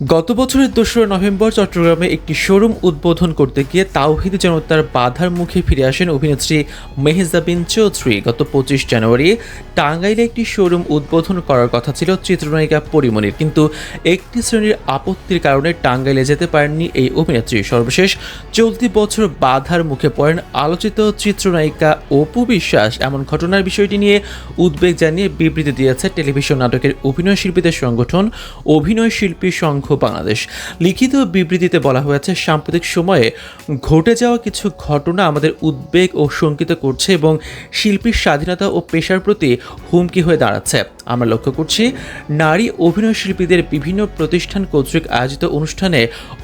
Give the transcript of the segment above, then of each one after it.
গত বছরের দোসরা নভেম্বর চট্টগ্রামে একটি শোরুম উদ্বোধন করতে গিয়ে তাওহিদ জনতার বাধার মুখে ফিরে আসেন অভিনেত্রী মেহজাবিন চৌধুরী। গত পঁচিশ জানুয়ারি টাঙ্গাইলে একটি শোরুম উদ্বোধন করার কথা ছিল চিত্রনায়িকা পরিমণির কিন্তু একটি শ্রেণির আপত্তির কারণে টাঙ্গাইলে যেতে পারেননি এই অভিনেত্রী। সর্বশেষ চলতি বছর বাধার মুখে পড়েন আলোচিত চিত্রনায়িকা অপু বিশ্বাস। এমন ঘটনার বিষয়টি নিয়ে উদ্বেগ জানিয়ে বিবৃতি দিয়েছে টেলিভিশন নাটকের অভিনয় শিল্পীদের সংগঠন। অভিনয় শিল্পী সংঘ বাংলাদেশ। লিখিত বিবৃতিতে বলা হয়েছে, সাম্প্রতিক সময়ে ঘটে যাওয়া কিছু ঘটনা আমাদের উদ্বেগ ও শঙ্কিত করছে এবং শিল্পীর স্বাধীনতা ও পেশার প্রতি হুমকি হয়ে দাঁড়াচ্ছে। আমরা লক্ষ্য করছি, নারী অভিনয় শিল্পীদের বিভিন্ন প্রতিষ্ঠান কর্তৃক আয়োজিত অনুষ্ঠানে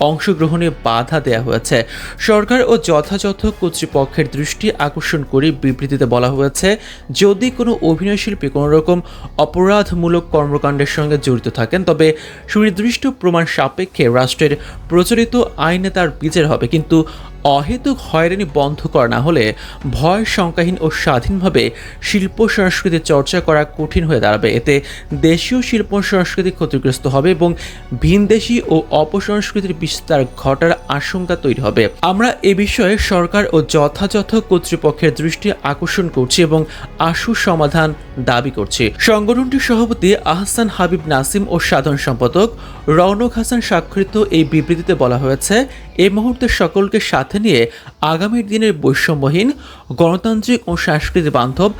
অংশগ্রহণে বাধা দেওয়া হয়েছে। সরকার ও যথাযথ কর্তৃপক্ষের দৃষ্টি আকর্ষণ করে বিবৃতিতে বলা হয়েছে, যদি কোনো অভিনয় শিল্পী কোনো রকম অপরাধমূলক কর্মকাণ্ডের সঙ্গে জড়িত থাকেন, তবে সুনির্দিষ্ট প্রমাণ সাপেক্ষে রাষ্ট্রের প্রচলিত আইনে তার বিচার হবে। কিন্তু অহেতুক হয়রানি বন্ধ করা না হলে ভয়, শঙ্কাহীন ও স্বাধীনভাবে শিল্প সংস্কৃতি চর্চা করা কঠিন হয়ে দাঁড়াবে। এতে দেশীয় শিল্প সংস্কৃতি ক্ষতিগ্রস্ত হবে এবং ভিনদেশি ও অপসংস্কৃতির বিস্তার ঘটার আশঙ্কা তৈরি হবে। আমরা এ বিষয়ে সরকার ও যথাযথ কর্তৃপক্ষের দৃষ্টি আকর্ষণ করছি এবং আশু সমাধান দাবি করছি। সংগঠনটির সভাপতি আহসান হাবিব নাসিম ও সাধারণ সম্পাদক রৌনক হাসান স্বাক্ষরিত এই বিবৃতিতে বলা হয়েছে, এই মুহূর্তে সকলকে সাথে নিয়ে আগামীর দিনের বৈষম্যহীন, গণতান্ত্রিক ও সাংস্কৃতিক বান্ধব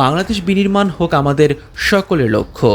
বাংলাদেশ বিনির্মাণ হোক আমাদের সকলের লক্ষ্য।